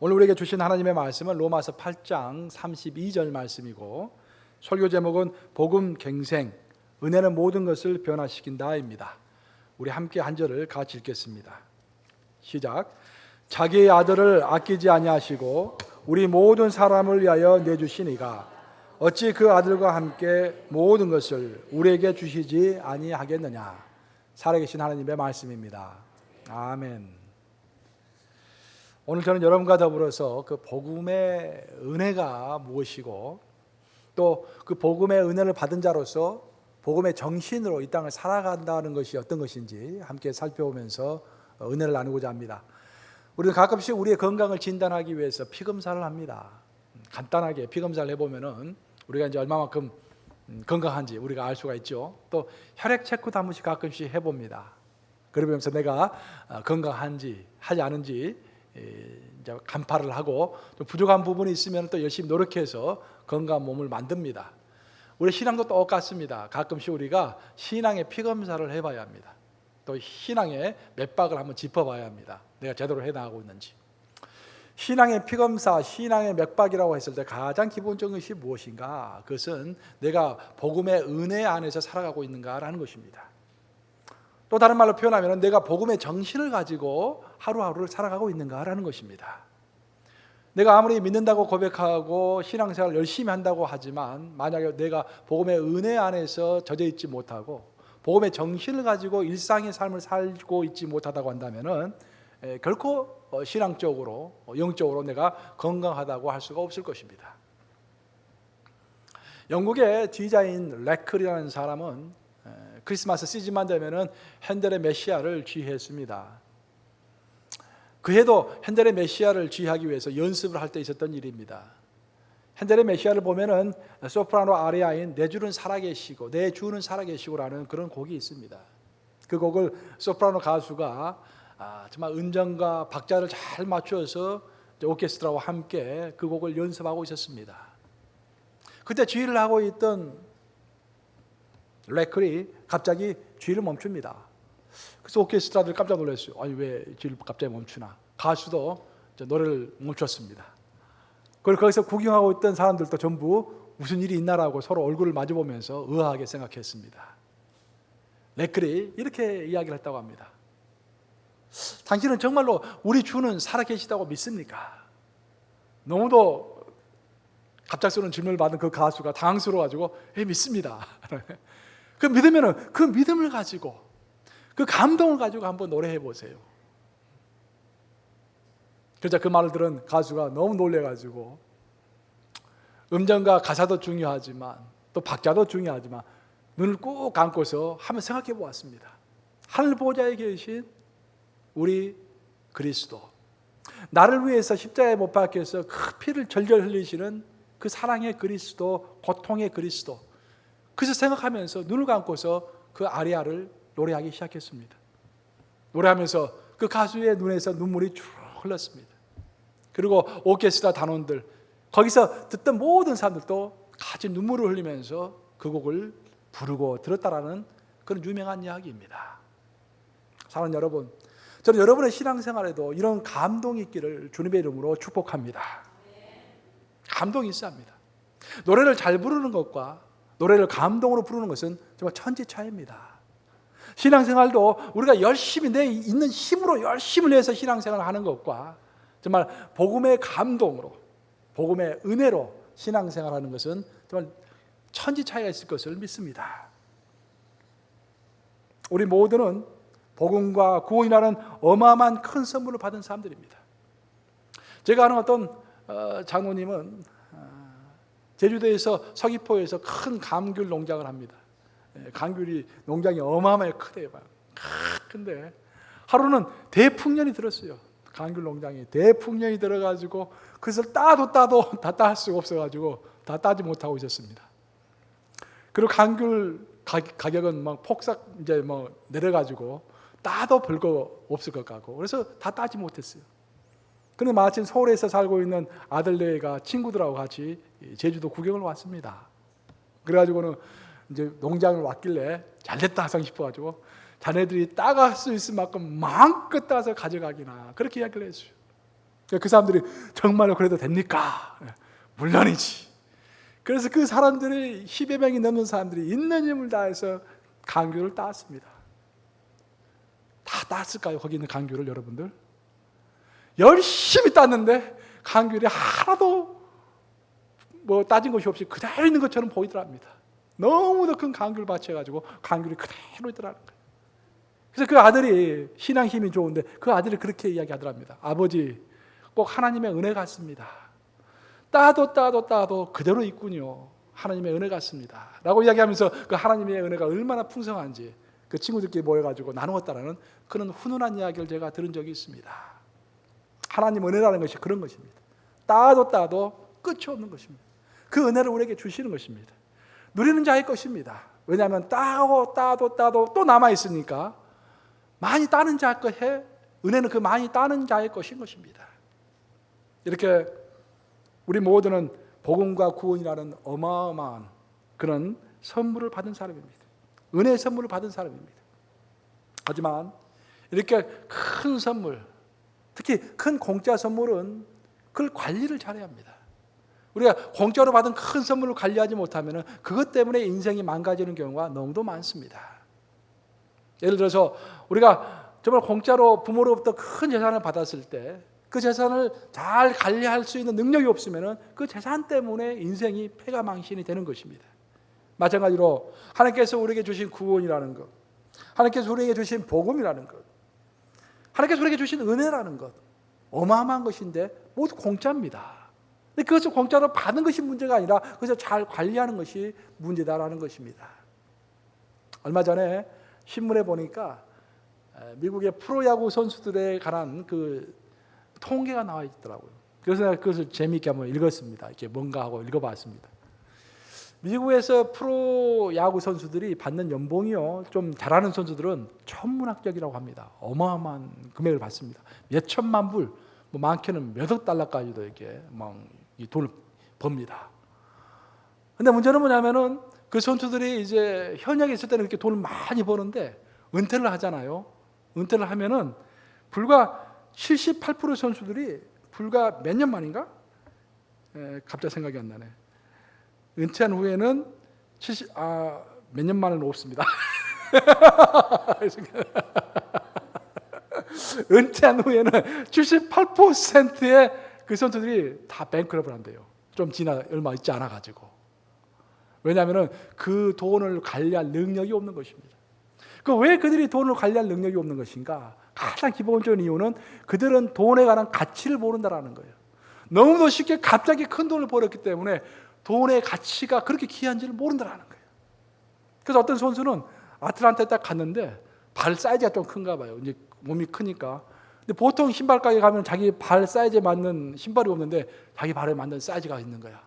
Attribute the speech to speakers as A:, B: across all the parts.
A: 오늘 우리에게 주신 하나님의 말씀은 로마서 8장 32절 말씀이고 설교 제목은 복음 갱생 은혜는 모든 것을 변화시킨다입니다. 우리 함께 한 절을 같이 읽겠습니다. 시작. 자기의 아들을 아끼지 아니하시고 우리 모든 사람을 위하여 내주시니가 어찌 그 아들과 함께 모든 것을 우리에게 주시지 아니하겠느냐. 살아계신 하나님의 말씀입니다. 아멘. 오늘 저는 여러분과 더불어서 그 복음의 은혜가 무엇이고 또 그 복음의 은혜를 받은 자로서 복음의 정신으로 이 땅을 살아간다는 것이 어떤 것인지 함께 살펴보면서 은혜를 나누고자 합니다. 우리는 가끔씩 우리의 건강을 진단하기 위해서 피검사를 합니다. 간단하게 피검사를 해보면은 우리가 이제 얼마만큼 건강한지 우리가 알 수가 있죠. 또 혈액 체크도 한 번씩 가끔씩 해봅니다. 그러면서 내가 건강한지 하지 않은지 이제 간파를 하고 좀 부족한 부분이 있으면 또 열심히 노력해서 건강한 몸을 만듭니다. 우리 신앙도 똑같습니다. 가끔씩 우리가 신앙의 피검사를 해봐야 합니다. 또 신앙의 맥박을 한번 짚어봐야 합니다. 내가 제대로 해나가고 있는지. 신앙의 피검사, 신앙의 맥박이라고 했을 때 가장 기본적인 것이 무엇인가? 그것은 내가 복음의 은혜 안에서 살아가고 있는가라는 것입니다. 또 다른 말로 표현하면 내가 복음의 정신을 가지고 하루하루를 살아가고 있는가라는 것입니다. 내가 아무리 믿는다고 고백하고 신앙생활 열심히 한다고 하지만 만약에 내가 복음의 은혜 안에서 젖어 있지 못하고 복음의 정신을 가지고 일상의 삶을 살고 있지 못하다고 한다면은 결코 신앙적으로 영적으로 내가 건강하다고 할 수가 없을 것입니다. 영국의 디자인 레클이라는 사람은 크리스마스 시즌만 되면은 핸델의 메시아를 쥐했습니다. 그 해도 핸델의 메시아를 쥐하기 위해서 연습을 할 때 있었던 일입니다. 핸델의 메시아를 보면은 소프라노 아리아인 내 주는 살아계시고 내 주는 살아계시고라는 그런 곡이 있습니다. 그 곡을 소프라노 가수가 아, 정말 은정과 박자를 잘 맞추어서 오케스트라와 함께 그 곡을 연습하고 있었습니다. 그때 주의를 하고 있던 레클이 갑자기 주의를 멈춥니다. 그래서 오케스트라들 깜짝 놀랐어요. 아니 왜 주의를 갑자기 멈추나? 가수도 노래를 멈췄습니다. 그리고 거기서 구경하고 있던 사람들도 전부 무슨 일이 있나라고 서로 얼굴을 마주보면서 의아하게 생각했습니다. 레클이 이렇게 이야기를 했다고 합니다. 당신은 정말로 우리 주는 살아계시다고 믿습니까? 너무도 갑작스러운 질문을 받은 그 가수가 당황스러워가지고 예, 믿습니다. 그 믿으면은 그 믿음을 가지고 그 감동을 가지고 한번 노래해 보세요. 그러자 그 말을 들은 가수가 너무 놀래가지고 음정과 가사도 중요하지만 또 박자도 중요하지만 눈을 꾹 감고서 한번 생각해 보았습니다. 하늘 보좌에 계신 우리 그리스도 나를 위해서 십자가에 못 박혀서 그 피를 절절 흘리시는 그 사랑의 그리스도 고통의 그리스도 그래서 생각하면서 눈을 감고서 그 아리아를 노래하기 시작했습니다. 노래하면서 그 가수의 눈에서 눈물이 쭉 흘렀습니다. 그리고 오케스트라 단원들 거기서 듣던 모든 사람들도 같이 눈물을 흘리면서 그 곡을 부르고 들었다라는 그런 유명한 이야기입니다. 사랑하는 여러분, 저는 여러분의 신앙생활에도 이런 감동이 있기를 주님의 이름으로 축복합니다. 감동이 있어야 합니다. 노래를 잘 부르는 것과 노래를 감동으로 부르는 것은 정말 천지 차이입니다. 신앙생활도 우리가 열심히 내 있는 힘으로 열심을 내서 신앙생활을 하는 것과 정말 복음의 감동으로 복음의 은혜로 신앙생활 하는 것은 정말 천지 차이가 있을 것을 믿습니다. 우리 모두는 복음과 구원이라는 어마어마한 큰 선물을 받은 사람들입니다. 제가 아는 어떤 어, 장로님은 어, 제주도에서 서귀포에서 큰 감귤 농장을 합니다. 예, 감귤이 농장이 어마어마하게 크대요. 큰데 하루는 대풍년이 들었어요. 감귤 농장에 대풍년이 들어가지고 그것을 따도 따도 다딸 수가 없어가지고 다 따지 못하고 있었습니다. 그리고 감귤 가격은 막 폭삭 이제 뭐 내려가지고 따도 별거 없을 것 같고 그래서 다 따지 못했어요. 근데 마침 서울에서 살고 있는 아들네가 친구들하고 같이 제주도 구경을 왔습니다. 그래가지고는 이제 농장을 왔길래 잘됐다 하상 싶어가지고 자네들이 따갈 수 있을 만큼 마음껏 따서 가져가기나 그렇게 이야기를 했어요. 그 사람들이 정말로 그래도 됩니까? 예, 물론이지. 그래서 그 사람들이 10여 명이 넘는 사람들이 있는 힘을 다해서 강교를 땄습니다. 다 땄을까요? 거기 있는 강교를 여러분들? 열심히 땄는데 강교리 하나도 뭐 따진 것이 없이 그대로 있는 것처럼 보이더랍니다. 너무도 큰 강교를 바쳐가지고 강교리 그대로 있더라는 거예요. 그래서 그 아들이 신앙 힘이 좋은데 그 아들이 그렇게 이야기하더랍니다. 아버지 꼭 하나님의 은혜 같습니다. 따도 따도 따도 그대로 있군요. 하나님의 은혜 같습니다. 라고 이야기하면서 그 하나님의 은혜가 얼마나 풍성한지 그 친구들끼리 모여가지고 나누었다라는 그런 훈훈한 이야기를 제가 들은 적이 있습니다. 하나님 은혜라는 것이 그런 것입니다. 따도 따도 끝이 없는 것입니다. 그 은혜를 우리에게 주시는 것입니다. 누리는 자의 것입니다. 왜냐하면 따고 따도 따도 또 남아 있으니까 많이 따는 자 것에 은혜는 그 많이 따는 자의 것인 것입니다. 이렇게 우리 모두는 복음과 구원이라는 어마어마한 그런 선물을 받은 사람입니다. 은혜의 선물을 받은 사람입니다. 하지만 이렇게 큰 선물, 특히 큰 공짜 선물은 그걸 관리를 잘해야 합니다. 우리가 공짜로 받은 큰 선물을 관리하지 못하면 그것 때문에 인생이 망가지는 경우가 너무도 많습니다. 예를 들어서 우리가 정말 공짜로 부모로부터 큰 재산을 받았을 때 그 재산을 잘 관리할 수 있는 능력이 없으면 그 재산 때문에 인생이 폐가 망신이 되는 것입니다. 마찬가지로 하나님께서 우리에게 주신 구원이라는 것, 하나님께서 우리에게 주신 복음이라는 것, 하나님께서 우리에게 주신 은혜라는 것, 어마어마한 것인데 모두 공짜입니다. 근데 그것을 공짜로 받는 것이 문제가 아니라 그것을 잘 관리하는 것이 문제다라는 것입니다. 얼마 전에 신문에 보니까 미국의 프로야구 선수들에 관한 그 통계가 나와 있더라고요. 그래서 그것을 재미있게 한번 읽었습니다. 이렇게 뭔가 하고 읽어봤습니다. 미국에서 프로 야구 선수들이 받는 연봉이요. 좀 잘하는 선수들은 천문학적이라고 합니다. 어마어마한 금액을 받습니다. 몇 천만 불, 뭐 많게는 몇억 달러까지도 이렇게 막 돈을 법니다. 근데 문제는 뭐냐면은 그 선수들이 이제 현역에 있을 때는 이렇게 돈을 많이 버는데 은퇴를 하잖아요. 은퇴를 하면은 불과 78% 선수들이 불과 몇 년 만인가? 에, 갑자기 생각이 안 나네. 은퇴한 후에는 70, 아, 몇 년 만은 없습니다. 은퇴한 후에는 78%의 그 선수들이 다 뱅크럽을 한대요. 좀 지나 얼마 있지 않아 가지고. 왜냐하면 그 돈을 관리할 능력이 없는 것입니다. 그 왜 그들이 돈을 관리할 능력이 없는 것인가? 가장 기본적인 이유는 그들은 돈에 관한 가치를 모른다라는 거예요. 너무도 쉽게 갑자기 큰 돈을 벌었기 때문에 돈의 가치가 그렇게 귀한지를 모른다라는 거예요. 그래서 어떤 선수는 아틀란타에 딱 갔는데 발 사이즈가 좀 큰가 봐요. 이제 몸이 크니까. 근데 보통 신발 가게 가면 자기 발 사이즈에 맞는 신발이 없는데 자기 발에 맞는 사이즈가 있는 거야.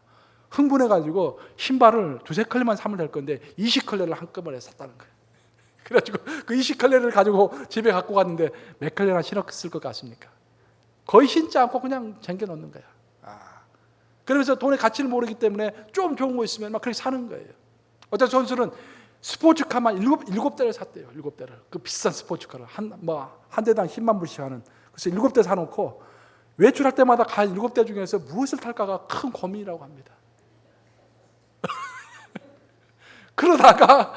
A: 흥분해 가지고 신발을 두세 컬레만 사면 될 건데 20컬레를 한꺼번에 샀다는 거예요. 그래가지고 그 20컬레를 가지고 집에 갖고 갔는데 몇 컬레나 신었을 것 같습니까? 거의 신지 않고 그냥 쟁겨 놓는 거야. 아. 그러면서 돈의 가치를 모르기 때문에 좀 좋은 거 있으면 막 그렇게 사는 거예요. 어떤 선수는 스포츠카만 일곱, 일곱 대를 샀대요. 일곱 대를. 그 비싼 스포츠카를. 한, 뭐, 한 대당 10만 불씩 하는. 그래서 일곱 대 사놓고 외출할 때마다 간 일곱 대 중에서 무엇을 탈까가 큰 고민이라고 합니다. 그러다가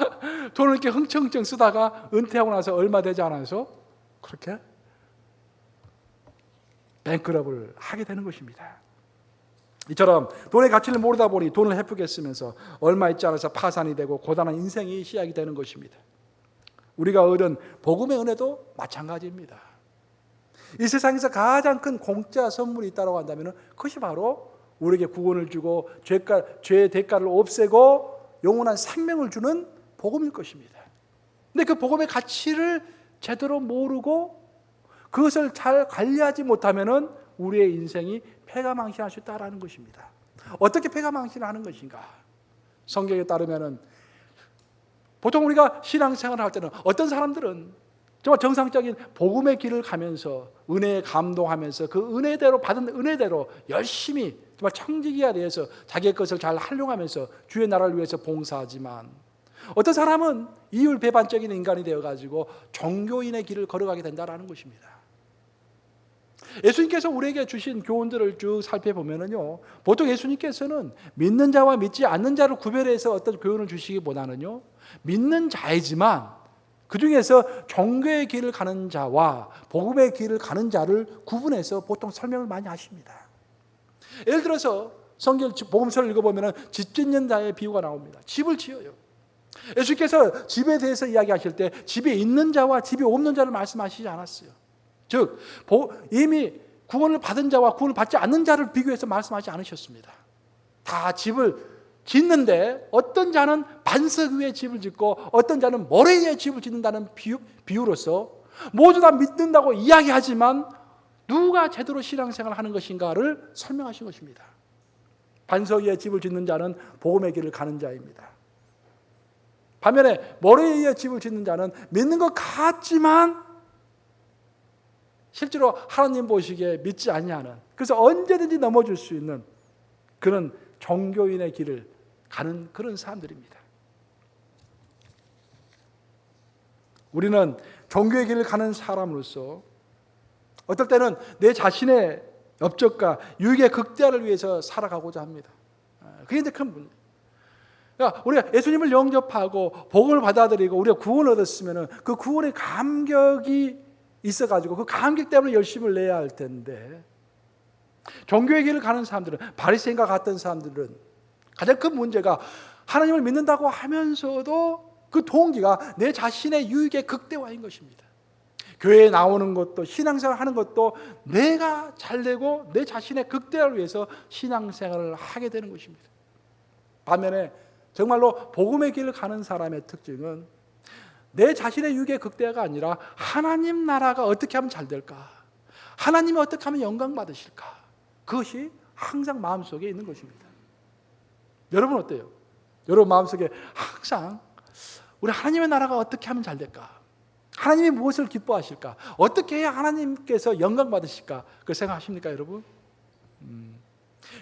A: 돈을 이렇게 흥청흥청 쓰다가 은퇴하고 나서 얼마 되지 않아서 그렇게 뱅크럽을 하게 되는 것입니다. 이처럼 돈의 가치를 모르다 보니 돈을 헤프게 쓰면서 얼마 있지 않아서 파산이 되고 고단한 인생이 시작이 되는 것입니다. 우리가 얻은 복음의 은혜도 마찬가지입니다. 이 세상에서 가장 큰 공짜 선물이 있다고 한다면 그것이 바로 우리에게 구원을 주고 죄가, 죄의 대가를 없애고 영원한 생명을 주는 복음일 것입니다. 근데 그 복음의 가치를 제대로 모르고 그것을 잘 관리하지 못하면은 우리의 인생이 폐가망신할 수 있다라는 것입니다. 어떻게 폐가망신하는 것인가? 성경에 따르면은 보통 우리가 신앙생활을 할 때는 어떤 사람들은 정말 정상적인 복음의 길을 가면서 은혜에 감동하면서 그 은혜대로 받은 은혜대로 열심히 정말 청지기에 대해서 자기의 것을 잘 활용하면서 주의 나라를 위해서 봉사하지만 어떤 사람은 이율 배반적인 인간이 되어 가지고 종교인의 길을 걸어가게 된다라는 것입니다. 예수님께서 우리에게 주신 교훈들을 쭉 살펴보면은요. 보통 예수님께서는 믿는 자와 믿지 않는 자를 구별해서 어떤 교훈을 주시기보다는요. 믿는 자이지만 그 중에서 종교의 길을 가는 자와 복음의 길을 가는 자를 구분해서 보통 설명을 많이 하십니다. 예를 들어서 성경 복음서를 읽어보면 집 짓는 자의 비유가 나옵니다. 집을 지어요. 예수께서 집에 대해서 이야기하실 때 집에 있는 자와 집에 없는 자를 말씀하시지 않았어요. 즉 이미 구원을 받은 자와 구원을 받지 않는 자를 비교해서 말씀하지 않으셨습니다. 다 집을 짓는데 어떤 자는 반석 위에 집을 짓고 어떤 자는 모래 위에 집을 짓는다는 비유, 비유로서 모두 다 믿는다고 이야기하지만 누가 제대로 신앙생활을 하는 것인가를 설명하신 것입니다. 반석 위에 집을 짓는 자는 복음의 길을 가는 자입니다. 반면에 모래 위에 집을 짓는 자는 믿는 것 같지만 실제로 하나님 보시기에 믿지 않냐는 그래서 언제든지 넘어질 수 있는 그런 종교인의 길을 가는 그런 사람들입니다. 우리는 종교의 길을 가는 사람으로서 어떨 때는 내 자신의 업적과 유익의 극대화를 위해서 살아가고자 합니다. 아, 그게 이제 큰 문제. 그러니까 우리가 예수님을 영접하고 복음을 받아들이고 우리가 구원을 얻었으면 그 구원의 감격이 있어가지고 그 감격 때문에 열심을 내야 할 텐데 종교의 길을 가는 사람들은 바리새인과 같은 사람들은 가장 큰 문제가 하나님을 믿는다고 하면서도 그 동기가 내 자신의 유익의 극대화인 것입니다. 교회에 나오는 것도 신앙생활 하는 것도 내가 잘 되고 내 자신의 극대화를 위해서 신앙생활을 하게 되는 것입니다. 반면에 정말로 복음의 길을 가는 사람의 특징은 내 자신의 유익의 극대화가 아니라 하나님 나라가 어떻게 하면 잘 될까? 하나님이 어떻게 하면 영광 받으실까? 그것이 항상 마음속에 있는 것입니다. 여러분 어때요? 여러분 마음속에 항상 우리 하나님의 나라가 어떻게 하면 잘 될까? 하나님이 무엇을 기뻐하실까? 어떻게 해야 하나님께서 영광 받으실까? 그 생각하십니까, 여러분? 음.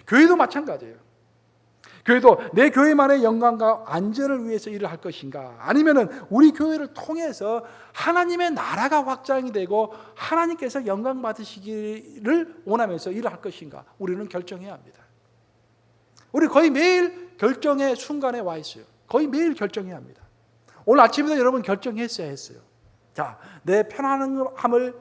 A: 교회도 마찬가지예요. 교회도 내 교회만의 영광과 안전을 위해서 일을 할 것인가? 아니면은 우리 교회를 통해서 하나님의 나라가 확장이 되고 하나님께서 영광 받으시기를 원하면서 일을 할 것인가? 우리는 결정해야 합니다. 우리 거의 매일 결정의 순간에 와 있어요. 거의 매일 결정해야 합니다. 오늘 아침에도 여러분 결정했어야 했어요. 자, 내 편안함을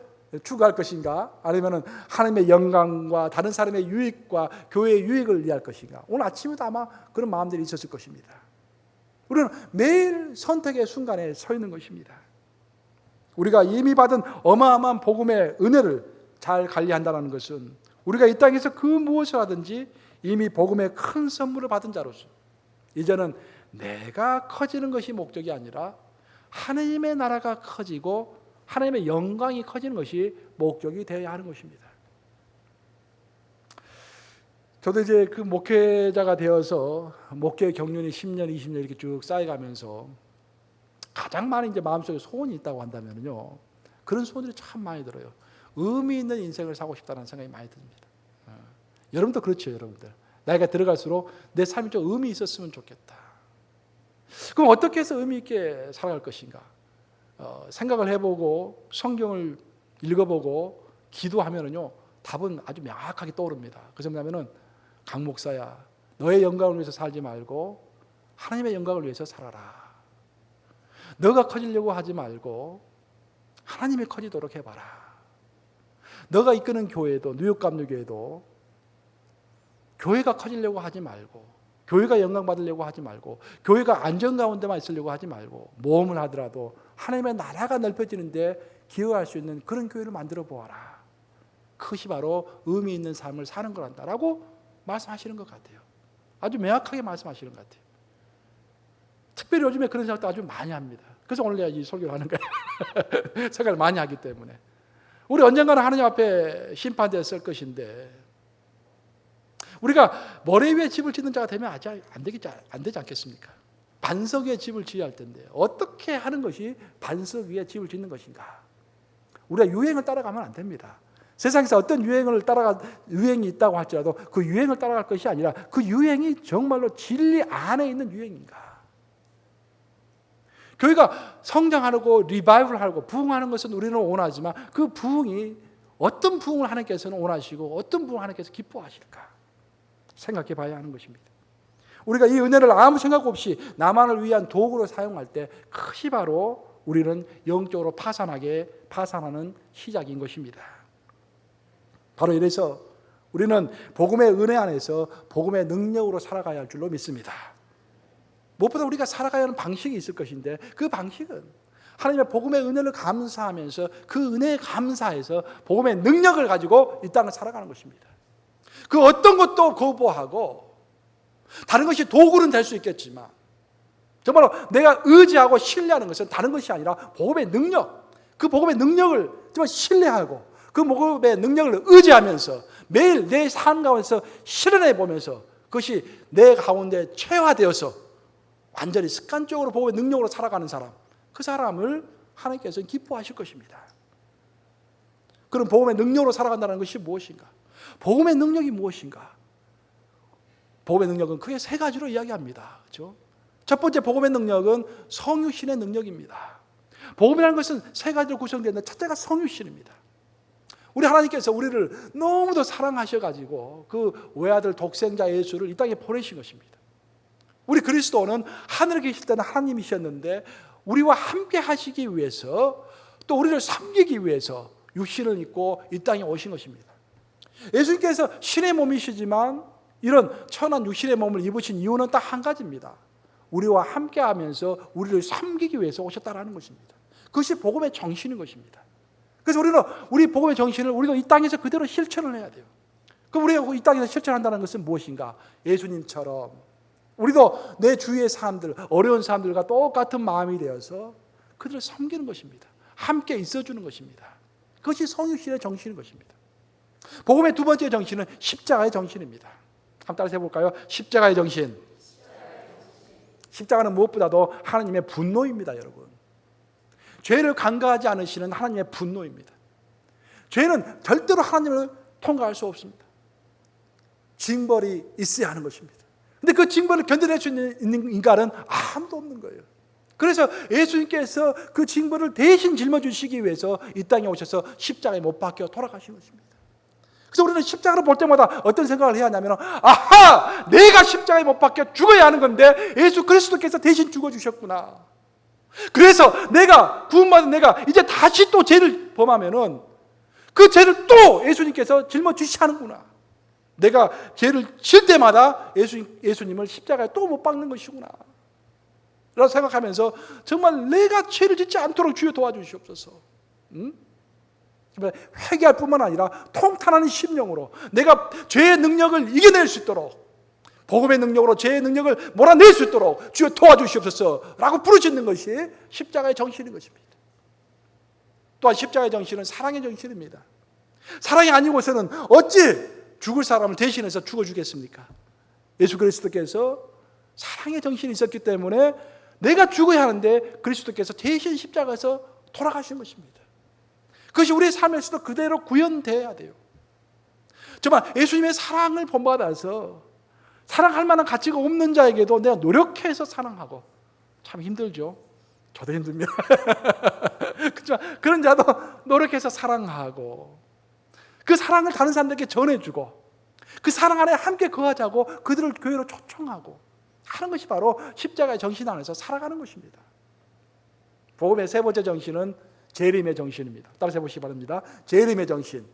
A: 추구할 것인가? 아니면 하나님의 영광과 다른 사람의 유익과 교회의 유익을 위할 것인가? 오늘 아침에도 아마 그런 마음들이 있었을 것입니다. 우리는 매일 선택의 순간에 서 있는 것입니다. 우리가 이미 받은 어마어마한 복음의 은혜를 잘 관리한다는 것은 우리가 이 땅에서 그 무엇을 하든지 이미 복음의 큰 선물을 받은 자로서 이제는 내가 커지는 것이 목적이 아니라 하나님의 나라가 커지고 하나님의 영광이 커지는 것이 목적이 되어야 하는 것입니다. 저도 이제 그 목회자가 되어서 목회 경륜이 10년, 20년 이렇게 쭉 쌓여가면서 가장 많은 이제 마음속에 소원이 있다고 한다면요. 그런 소원들이 참 많이 들어요. 의미 있는 인생을 살고 싶다는 생각이 많이 듭니다. 어. 여러분도 그렇죠, 여러분들. 나이가 들어갈수록 내 삶이 좀 의미 있었으면 좋겠다. 그럼 어떻게 해서 의미 있게 살아갈 것인가? 어, 생각을 해보고 성경을 읽어보고 기도하면은요 답은 아주 명확하게 떠오릅니다. 그래서 뭐냐면은 강 목사야 너의 영광을 위해서 살지 말고 하나님의 영광을 위해서 살아라. 너가 커지려고 하지 말고 하나님이 커지도록 해봐라. 너가 이끄는 교회도 뉴욕 감리교회도 교회가 커지려고 하지 말고 교회가 영광 받으려고 하지 말고 교회가 안전 가운데만 있으려고 하지 말고 모험을 하더라도 하나님의 나라가 넓혀지는데 기여할 수 있는 그런 교회를 만들어 보아라. 그것이 바로 의미 있는 삶을 사는 거란다라고 말씀하시는 것 같아요. 아주 명확하게 말씀하시는 것 같아요. 특별히 요즘에 그런 생각도 아주 많이 합니다. 그래서 오늘 내가 이 설교를 하는 거예요. 생각을 많이 하기 때문에. 우리 언젠가는 하나님 앞에 설 것인데 우리가 모래 위에 집을 짓는 자가 되면 아직 안 되겠지 안 되지 않겠습니까? 반석 위에 집을 지어야 할 텐데 어떻게 하는 것이 반석 위에 집을 짓는 것인가? 우리가 유행을 따라가면 안 됩니다. 세상에서 어떤 유행을 따라가 유행이 있다고 할지라도 그 유행을 따라갈 것이 아니라 그 유행이 정말로 진리 안에 있는 유행인가? 교회가 성장하고 리바이벌하고 부흥하는 것은 우리는 원하지만 그 부흥이 어떤 부흥을 하나님께서는 원하시고 어떤 부흥을 하나님께서 기뻐하실까 생각해 봐야 하는 것입니다. 우리가 이 은혜를 아무 생각 없이 나만을 위한 도구로 사용할 때 그것이 바로 우리는 영적으로 파산하게 파산하는 시작인 것입니다. 바로 이래서 우리는 복음의 은혜 안에서 복음의 능력으로 살아가야 할 줄로 믿습니다. 무엇보다 우리가 살아가야 하는 방식이 있을 것인데 그 방식은 하나님의 복음의 은혜를 감사하면서 그 은혜에 감사해서 복음의 능력을 가지고 이 땅을 살아가는 것입니다. 그 어떤 것도 거부하고 다른 것이 도구는 될 수 있겠지만 정말로 내가 의지하고 신뢰하는 것은 다른 것이 아니라 복음의 능력, 그 복음의 능력을 정말 신뢰하고 그 복음의 능력을 의지하면서 매일 내 삶 가운데서 실현해 보면서 그것이 내 가운데 체화되어서 완전히 습관적으로 복음의 능력으로 살아가는 사람, 그 사람을 하나님께서는 기뻐하실 것입니다. 그럼 복음의 능력으로 살아간다는 것이 무엇인가? 복음의 능력이 무엇인가? 복음의 능력은 크게 세 가지로 이야기합니다. 그렇죠? 첫 번째 복음의 능력은 성유신의 능력입니다. 복음이라는 것은 세 가지로 구성되는데 첫째가 성유신입니다. 우리 하나님께서 우리를 너무도 사랑하셔가지고 그 외아들 독생자 예수를 이 땅에 보내신 것입니다. 우리 그리스도는 하늘에 계실 때는 하나님이셨는데 우리와 함께 하시기 위해서 또 우리를 섬기기 위해서 육신을 입고 이 땅에 오신 것입니다. 예수님께서 신의 몸이시지만 이런 천한 육신의 몸을 입으신 이유는 딱 한 가지입니다. 우리와 함께 하면서 우리를 섬기기 위해서 오셨다라는 것입니다. 그것이 복음의 정신인 것입니다. 그래서 우리는 우리 복음의 정신을 우리도 이 땅에서 그대로 실천을 해야 돼요. 그럼 우리가 이 땅에서 실천한다는 것은 무엇인가? 예수님처럼 우리도 내 주위의 사람들, 어려운 사람들과 똑같은 마음이 되어서 그들을 섬기는 것입니다. 함께 있어주는 것입니다. 그것이 성육신의 정신인 것입니다. 복음의 두 번째 정신은 십자가의 정신입니다. 한번 따라서 해볼까요? 십자가의 정신. 십자가는 무엇보다도 하나님의 분노입니다, 여러분. 죄를 간과하지 않으시는 하나님의 분노입니다. 죄는 절대로 하나님을 통과할 수 없습니다. 징벌이 있어야 하는 것입니다. 근데 그 징벌을 견뎌낼 수 있는 인간은 아무도 없는 거예요. 그래서 예수님께서 그 징벌을 대신 짊어주시기 위해서 이 땅에 오셔서 십자가에 못 박혀 돌아가신 것입니다. 그래서 우리는 십자가를 볼 때마다 어떤 생각을 해야 하냐면, 아하! 내가 십자가에 못 박혀 죽어야 하는 건데 예수 그리스도께서 대신 죽어 주셨구나. 그래서 내가 구원받은 내가 이제 다시 또 죄를 범하면은 그 죄를 또 예수님께서 짊어 주시 하는구나. 내가 죄를 질 때마다 예수, 예수님을 십자가에 또 못 박는 것이구나. 라고 생각하면서 정말 내가 죄를 짓지 않도록 주여 도와주시옵소서. 응? 회개할 뿐만 아니라 통탄하는 심령으로 내가 죄의 능력을 이겨낼 수 있도록 복음의 능력으로 죄의 능력을 몰아낼 수 있도록 주여 도와주시옵소서 라고 부르짖는 것이 십자가의 정신인 것입니다. 또한 십자가의 정신은 사랑의 정신입니다. 사랑이 아니고서는 어찌 죽을 사람을 대신해서 죽어주겠습니까? 예수 그리스도께서 사랑의 정신이 있었기 때문에 내가 죽어야 하는데 그리스도께서 대신 십자가에서 돌아가신 것입니다. 그것이 우리의 삶에서도 그대로 구현돼야 돼요. 정말 예수님의 사랑을 본받아서 사랑할 만한 가치가 없는 자에게도 내가 노력해서 사랑하고 참 힘들죠. 저도 힘듭니다. 그렇죠? 그런 자도 노력해서 사랑하고 그 사랑을 다른 사람들에게 전해주고 그 사랑 안에 함께 거하자고 그들을 교회로 초청하고 하는 것이 바로 십자가의 정신 안에서 살아가는 것입니다. 복음의 세 번째 정신은 재림의 정신입니다. 따라서 해보시기 바랍니다. 재림의 정신.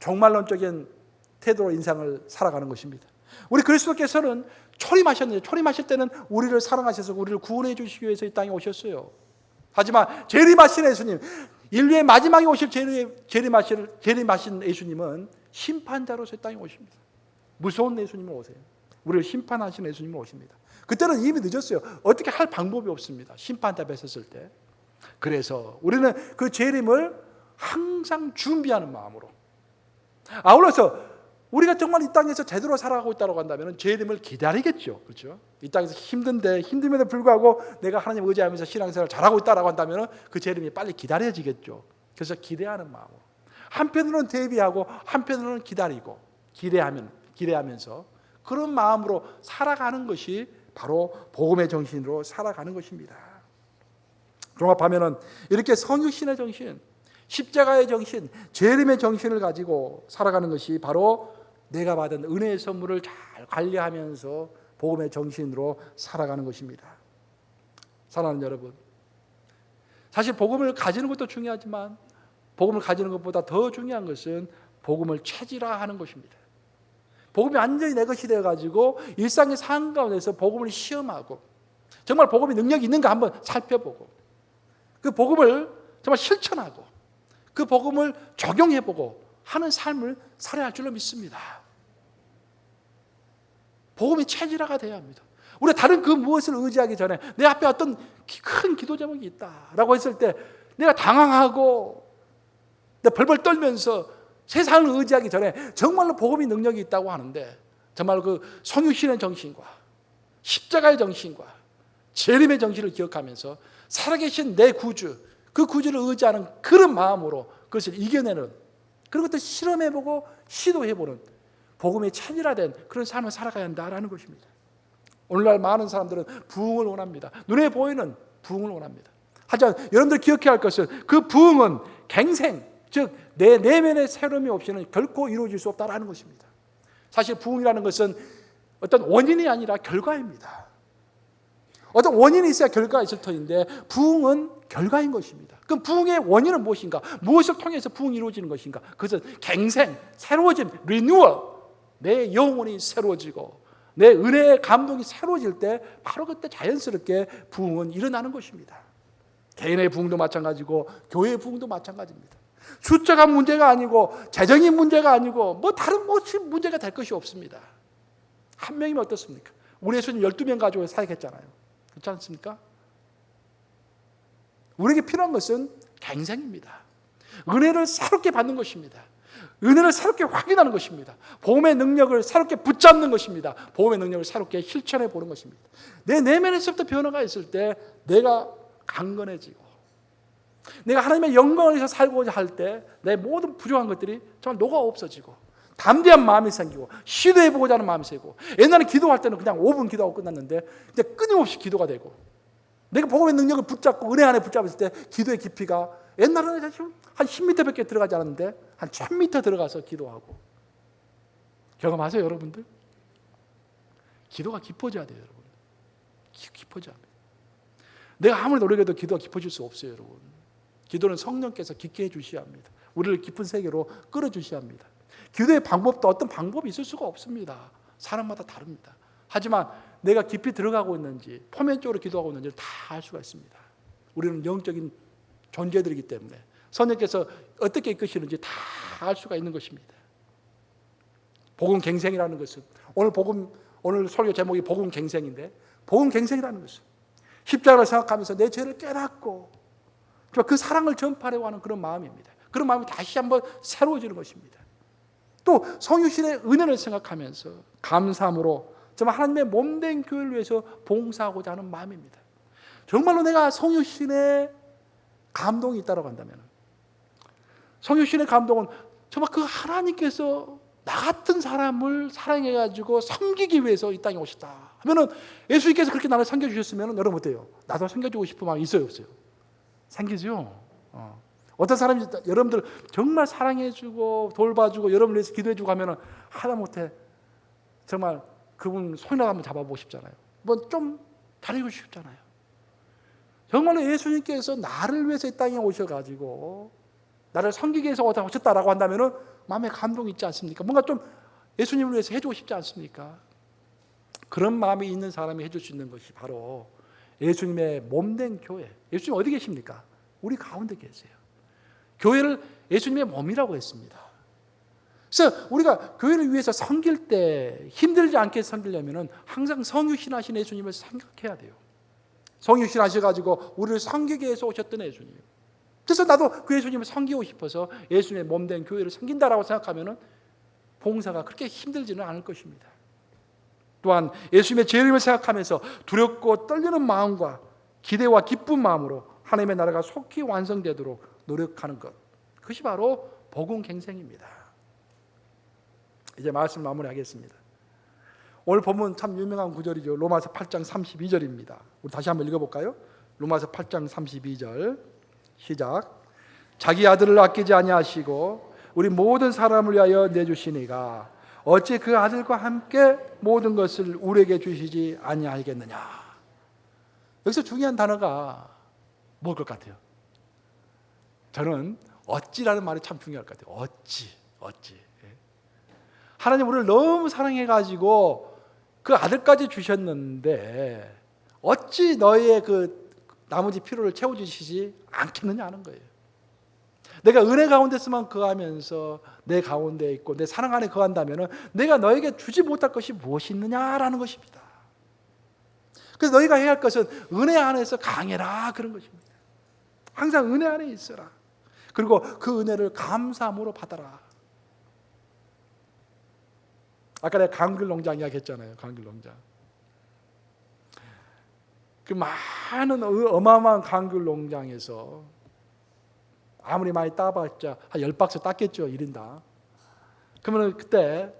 A: 종말론적인 태도로 인상을 살아가는 것입니다. 우리 그리스도께서는 초림하셨는데 초림하실 때는 우리를 사랑하셔서 우리를 구원해 주시기 위해서 이 땅에 오셨어요. 하지만 재림하신 예수님, 인류의 마지막에 오실 재림하신, 재림하신 예수님은 심판자로서 이 땅에 오십니다. 무서운 예수님을 오세요. 우리를 심판하신 예수님을 오십니다. 그때는 이미 늦었어요. 어떻게 할 방법이 없습니다. 심판대 앞에 섰을 때. 그래서 우리는 그 재림을 항상 준비하는 마음으로 아울러서 우리가 정말 이 땅에서 제대로 살아가고 있다고 한다면 재림을 기다리겠죠. 그렇죠? 이 땅에서 힘든데 힘듦에도 불구하고 내가 하나님 의지하면서 신앙생활을 잘하고 있다고 한다면 그 재림이 빨리 기다려지겠죠. 그래서 기대하는 마음으로 한편으로는 대비하고 한편으로는 기다리고 기대하면 기대하면서 그런 마음으로 살아가는 것이 바로 복음의 정신으로 살아가는 것입니다. 종합하면은 이렇게 성육신의 정신, 십자가의 정신, 재림의 정신을 가지고 살아가는 것이 바로 내가 받은 은혜의 선물을 잘 관리하면서 복음의 정신으로 살아가는 것입니다. 사랑하는 여러분, 사실 복음을 가지는 것도 중요하지만 복음을 가지는 것보다 더 중요한 것은 복음을 체질화하는 것입니다. 복음이 완전히 내 것이 되어 가지고 일상의 삶 가운데서 복음을 시험하고 정말 복음이 능력이 있는가 한번 살펴보고 그 복음을 정말 실천하고 그 복음을 적용해 보고 하는 삶을 살아야 할 줄로 믿습니다. 복음이 체질화가 돼야 합니다. 우리가 다른 그 무엇을 의지하기 전에 내 앞에 어떤 큰 기도 제목이 있다라고 했을 때 내가 당황하고 내 벌벌 떨면서 세상을 의지하기 전에 정말로 복음이 능력이 있다고 하는데 정말 그 성유신의 정신과 십자가의 정신과 재림의 정신을 기억하면서 살아계신 내 구주 그 구주를 의지하는 그런 마음으로 그것을 이겨내는 그런 것도 실험해보고 시도해보는 복음의 체질화된 그런 삶을 살아가야 한다라는 것입니다. 오늘날 많은 사람들은 부흥을 원합니다. 눈에 보이는 부흥을 원합니다. 하지만 여러분들 기억해야 할 것은 그 부흥은 갱생, 즉 내 내면의 새로움이 없이는 결코 이루어질 수 없다라는 것입니다. 사실 부흥이라는 것은 어떤 원인이 아니라 결과입니다. 어떤 원인이 있어야 결과가 있을 터인데 부흥은 결과인 것입니다. 그럼 부흥의 원인은 무엇인가? 무엇을 통해서 부흥이 이루어지는 것인가? 그것은 갱생, 새로워짐, 리뉴얼. 내 영혼이 새로워지고 내 은혜의 감동이 새로워질 때 바로 그때 자연스럽게 부흥은 일어나는 것입니다. 개인의 부흥도 마찬가지고 교회의 부흥도 마찬가지입니다. 숫자가 문제가 아니고 재정이 문제가 아니고 뭐 다른 무엇이 문제가 될 것이 없습니다. 한 명이면 어떻습니까? 우리 예수님 12명 가지고 사역했잖아요. 그렇지 않습니까? 우리에게 필요한 것은 갱생입니다. 은혜를 새롭게 받는 것입니다. 은혜를 새롭게 확인하는 것입니다. 복음의 능력을 새롭게 붙잡는 것입니다. 복음의 능력을 새롭게 실천해 보는 것입니다. 내 내면에서부터 변화가 있을 때 내가 강건해지고 내가 하나님의 영광을 위해서 살고자 할 때 내 모든 부족한 것들이 정말 녹아 없어지고 담대한 마음이 생기고 시도해 보고자 하는 마음이 생기고 옛날에 기도할 때는 그냥 5분 기도하고 끝났는데 이제 끊임없이 기도가 되고 내가 복음의 능력을 붙잡고 은혜 안에 붙잡았을 때 기도의 깊이가 옛날에는 사실 한 10m밖에 들어가지 않았는데 한 1000m 들어가서 기도하고. 경험하세요 여러분들? 기도가 깊어져야 돼요 여러분. 깊어져야 합니다. 내가 아무리 노력해도 기도가 깊어질 수 없어요 여러분. 기도는 성령께서 깊게 해주셔야 합니다. 우리를 깊은 세계로 끌어주셔야 합니다 기도의 방법도 어떤 방법이 있을 수가 없습니다 사람마다 다릅니다 하지만 내가 깊이 들어가고 있는지 포면적으로 기도하고 있는지를 다 알 수가 있습니다 우리는 영적인 존재들이기 때문에 선생님께서 어떻게 이끄시는지 다 알 수가 있는 것입니다. 복음 갱생이라는 것은 오늘 복음 오늘 설교 제목이 복음 갱생인데 복음 갱생이라는 것은 십자가를 생각하면서 내 죄를 깨닫고 그 사랑을 전파하려고 하는 그런 마음입니다. 그런 마음이 다시 한번 새로워지는 것입니다. 또 성유신의 은혜를 생각하면서 감사함으로 정말 하나님의 몸된 교회를 위해서 봉사하고자 하는 마음입니다. 정말로 내가 성유신의 감동이 있다고 한다면 성유신의 감동은 정말 그 하나님께서 나 같은 사람을 사랑해 가지고 섬기기 위해서 이 땅에 오셨다. 하면은 예수님께서 그렇게 나를 섬겨 주셨으면 여러분 어때요? 나도 섬겨 주고 싶은 마음이 있어요, 없어요? 생기죠. 어. 어떤 사람이 여러분들 정말 사랑해 주고 돌봐주고 여러분을 위해서 기도해 주고 하면은 하다 못해 정말 그분 손이라도 한번 잡아보고 싶잖아요. 뭐 좀 다리고 싶잖아요. 정말로 예수님께서 나를 위해서 이 땅에 오셔가지고 나를 섬기기 위해서 오셨다라고 한다면 마음에 감동이 있지 않습니까? 뭔가 좀 예수님을 위해서 해주고 싶지 않습니까? 그런 마음이 있는 사람이 해줄 수 있는 것이 바로 예수님의 몸된 교회. 예수님 어디 계십니까? 우리 가운데 계세요. 교회를 예수님의 몸이라고 했습니다. 그래서 우리가 교회를 위해서 섬길 때 힘들지 않게 섬기려면 항상 성유신하신 예수님을 생각해야 돼요. 성유신 하셔가지고 우리를 섬기기 위해서 오셨던 예수님. 그래서 나도 그 예수님을 섬기고 싶어서 예수님의 몸된 교회를 섬긴다라고 생각하면 봉사가 그렇게 힘들지는 않을 것입니다. 또한 예수님의 재림을 생각하면서 두렵고 떨리는 마음과 기대와 기쁜 마음으로 하나님의 나라가 속히 완성되도록 노력하는 것. 그것이 바로 복음 갱생입니다. 이제 말씀 마무리하겠습니다. 오늘 본문 참 유명한 구절이죠. 로마서 8장 32절입니다. 우리 다시 한번 읽어볼까요? 로마서 8장 32절 시작. 자기 아들을 아끼지 아니하시고 우리 모든 사람을 위하여 내주시니가 어찌 그 아들과 함께 모든 것을 우리에게 주시지 아니하겠느냐. 여기서 중요한 단어가 뭘 것 같아요? 저는 어찌라는 말이 참 중요할 것 같아요. 어찌, 어찌. 예. 하나님 우리를 너무 사랑해 가지고 그 아들까지 주셨는데 어찌 너희의 그 나머지 필요를 채워 주시지 않겠느냐 하는 거예요. 내가 은혜 가운데서만 거하면서 내 가운데 있고 내 사랑 안에 거한다면 내가 너에게 주지 못할 것이 무엇이 있느냐라는 것입니다. 그래서 너희가 해야 할 것은 은혜 안에서 강해라 그런 것입니다. 항상 은혜 안에 있어라. 그리고 그 은혜를 감사함으로 받아라. 아까 내가 강귤 농장 이야기했잖아요. 강귤 농장. 그 많은 어마어마한 강귤 농장에서 아무리 많이 따봤자 한 열 박스 땄겠죠 1인당. 그러면 그때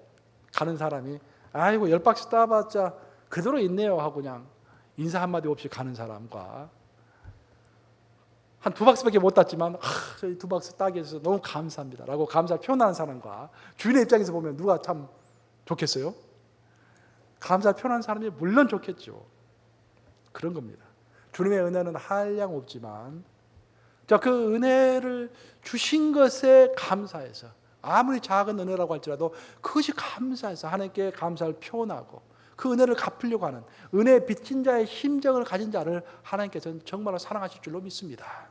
A: 가는 사람이 아이고 열 박스 따봤자 그대로 있네요 하고 그냥 인사 한마디 없이 가는 사람과 한 두 박스밖에 못 땄지만 두 박스 따게 해서 너무 감사합니다 라고 감사 표현하는 사람과 주인의 입장에서 보면 누가 참 좋겠어요? 감사 표현하는 사람이 물론 좋겠죠. 그런 겁니다. 주님의 은혜는 한량 없지만 자, 그 은혜를 주신 것에 감사해서 아무리 작은 은혜라고 할지라도 그것이 감사해서 하나님께 감사를 표현하고 그 은혜를 갚으려고 하는 은혜 빚진 자의 심정을 가진 자를 하나님께서는 정말로 사랑하실 줄로 믿습니다.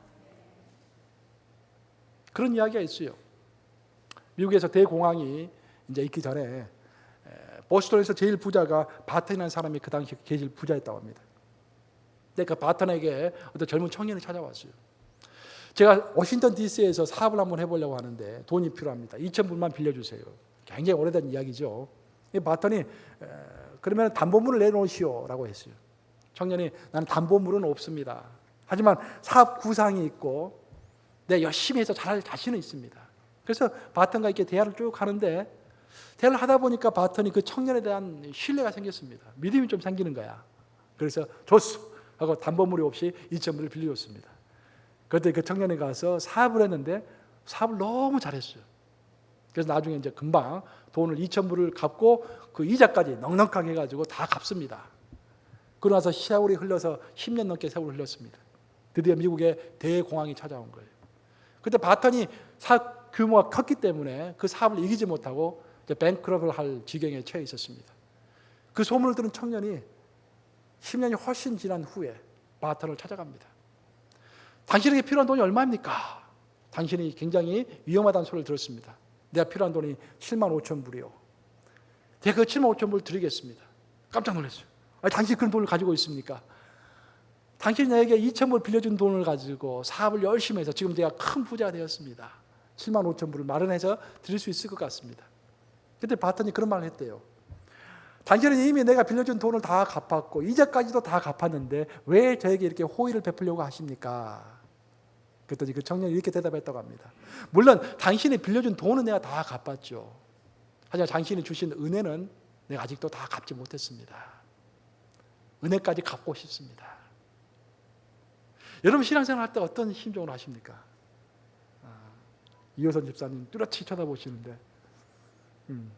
A: 그런 이야기가 있어요. 미국에서 대공황이 이제 있기 전에 보스턴에서 제일 부자가 바턴이라는 사람이 그 당시 제일 부자였다고 합니다. 근데 그 바턴에게 어떤 젊은 청년이 찾아왔어요. 제가 워싱턴 DC에서 사업을 한번 해보려고 하는데 돈이 필요합니다. 2천 불만 빌려주세요. 굉장히 오래된 이야기죠. 봤더니 그러면 담보물을 내놓으시오라고 했어요. 청년이 나는 담보물은 없습니다. 하지만 사업 구상이 있고 내 열심히 해서 잘할 자신은 있습니다. 그래서 바턴과 이렇게 대화를 쭉 하는데 대화를 하다 보니까 바턴이 그 청년에 대한 신뢰가 생겼습니다. 믿음이 좀 생기는 거야. 그래서 줬어 하고 담보물이 없이 2천 불을 빌려줬습니다. 그때 그 청년이 가서 사업을 했는데 사업을 너무 잘했어요. 그래서 나중에 이제 금방 돈을 2천 불을 갚고 그 이자까지 넉넉하게 해가지고 다 갚습니다. 그러고 나서 세월이 흘러서 10년 넘게 세월을 흘렀습니다. 드디어 미국에 대공황이 찾아온 거예요. 그때 바턴이 사업 규모가 컸기 때문에 그 사업을 이기지 못하고 뱅크럽을 할 지경에 처해 있었습니다. 그 소문을 들은 청년이 10년이 훨씬 지난 후에 바턴을 찾아갑니다. 당신에게 필요한 돈이 얼마입니까? 당신이 굉장히 위험하다는 소리를 들었습니다. 내가 필요한 돈이 7만 5천 불이요. 내가 그 7만 5천 불 드리겠습니다. 깜짝 놀랐어요. 아니, 당신이 그런 돈을 가지고 있습니까? 당신이 나에게 2천 불 빌려준 돈을 가지고 사업을 열심히 해서 지금 내가 큰 부자가 되었습니다. 7만 5천 불을 마련해서 드릴 수 있을 것 같습니다. 그때 봤더니 그런 말을 했대요. 당신은 이미 내가 빌려준 돈을 다 갚았고 이자까지도 다 갚았는데 왜 저에게 이렇게 호의를 베풀려고 하십니까? 그랬더니 그 청년이 이렇게 대답했다고 합니다. 물론 당신이 빌려준 돈은 내가 다 갚았죠. 하지만 당신이 주신 은혜는 내가 아직도 다 갚지 못했습니다. 은혜까지 갚고 싶습니다. 여러분 신앙생활 할 때 어떤 심정으로 하십니까? 아, 이호선 집사님 뚜렷이 쳐다보시는데 음,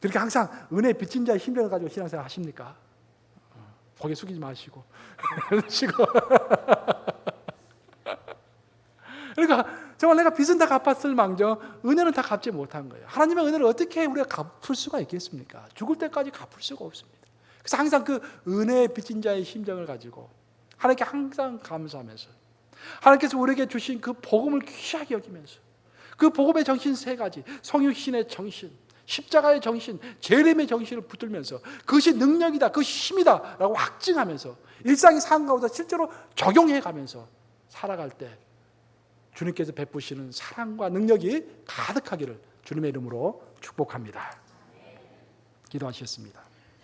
A: 그렇게 항상 은혜 빚진 자의 심정을 가지고 신앙생활 하십니까? 어, 고개 숙이지 마시고 그러니까 정말 내가 빚은 다 갚았을 망정 은혜는 다 갚지 못한 거예요. 하나님의 은혜를 어떻게 우리가 갚을 수가 있겠습니까? 죽을 때까지 갚을 수가 없습니다. 그래서 항상 그 은혜의 빚진 자의 심정을 가지고 하나님께 항상 감사하면서 하나님께서 우리에게 주신 그 복음을 귀하게 여기면서 그 복음의 정신 세 가지 성육신의 정신 십자가의 정신, 재림의 정신을 붙들면서 그것이 능력이다, 그것이 힘이다 라고 확증하면서 일상의 삶 가운데 실제로 적용해 가면서 살아갈 때 주님께서 베푸시는 사랑과 능력이 가득하기를 주님의 이름으로 축복합니다. 기도하시겠습니다.